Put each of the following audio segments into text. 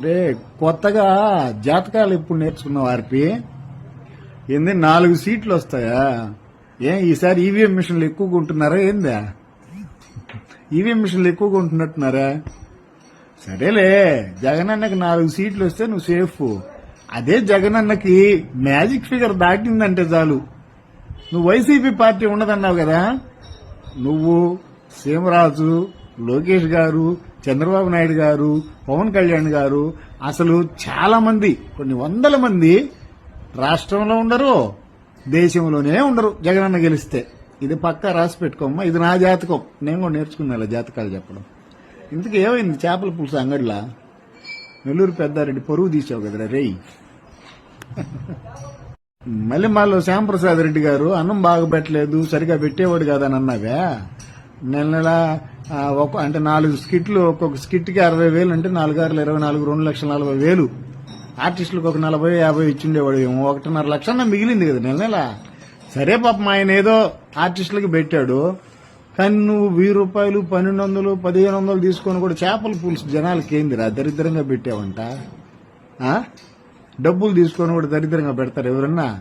రే కొత్తగా జాతకాలు ఎప్పుడు నేర్చుకున్నావు ఆర్పి? ఏంది నాలుగు సీట్లు వస్తాయా? ఏ ఈసారి ఈవీఎం మిషన్లు ఎక్కువగా ఉంటున్నారా ఏందా? ఈవీఎం మిషన్లు ఎక్కువగా ఉంటున్నట్టున్నారా? సరేలే జగనన్నకి నాలుగు సీట్లు వస్తే నువ్వు సేఫ్. అదే జగనన్నకి మ్యాజిక్ ఫిగర్ దాటిందంటే చాలు. నువ్వు వైసీపీ పార్టీ ఉండదన్నావు కదా? నువ్వు సీమరాజు లోకేష్ గారు చంద్రబాబు నాయుడు గారు పవన్ కళ్యాణ్ గారు అసలు చాలా మంది కొన్ని వందల మంది రాష్ట్రంలో ఉండరు దేశంలోనే ఉండరు జగనన్న గెలిస్తే. ఇది పక్కా రాసి పెట్టుకోమ్మా ఇది నా జాతకం. నేను కూడా నేర్చుకున్నా జాతకాలు చెప్పడం. ఇంతకు ఏమైంది? చేపల పులుసు అంగడిలా? నెల్లూరు పెద్దారెడ్డి పరువు తీసావు కదరా రేయ్. మళ్ళీ మాలో శ్యాంప్రసాద్ రెడ్డి గారు అన్నం బాగా పెట్టలేదు సరిగా పెట్టేవాడు కాదని అన్నావే? నెల నెల ఒక అంటే నాలుగు స్కిట్లు ఒక్కొక్క స్కిట్కి అరవై వేలు అంటే నాలుగు ఆరులు ఇరవై నాలుగు రెండు లక్షల నలభై వేలు. ఆర్టిస్టులకు ఒక నలభై యాభై ఇచ్చిండేవాడు ఏమో. ఒకటిన్నర లక్షన్న మిగిలింది కదా నెల నెల. సరే పాపం ఆయన ఏదో ఆర్టిస్టులకి పెట్టాడు. కానీ నువ్వు వెయ్యి రూపాయలు పన్నెండు వందలు పదిహేను వందలు తీసుకొని కూడా చేపల పులుసు జనాలకి ఏందిరా దరిద్రంగా పెట్టావంట. డబ్బులు తీసుకొని కూడా దరిద్రంగా పెడతారు ఎవరన్నా?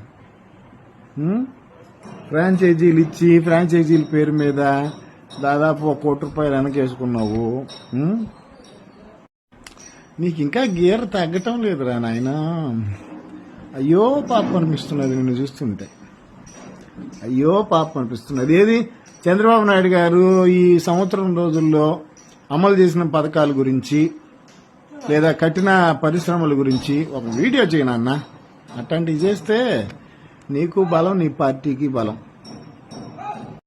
ఫ్రాంచైజీలు ఇచ్చి ఫ్రాంచైజీల పేరు మీద దాదాపు ఒక కోటి రూపాయలు వెనకేసుకున్నావు నీకు ఇంకా గీర తగ్గటం లేదురా నాయన. అయ్యో పాప అనిపిస్తున్నది నిన్ను చూస్తుంటే. అయ్యో పాప అనిపిస్తున్నది. ఏది? చంద్రబాబు నాయుడు గారు ఈ సంవత్సరం రోజుల్లో అమలు చేసిన పథకాల గురించి లేదా కఠిన పరిశ్రమల గురించి ఒక వీడియో చేయనన్న అట్లాంటివి చేస్తే నీకు బలం నీ పార్టీకి బలం.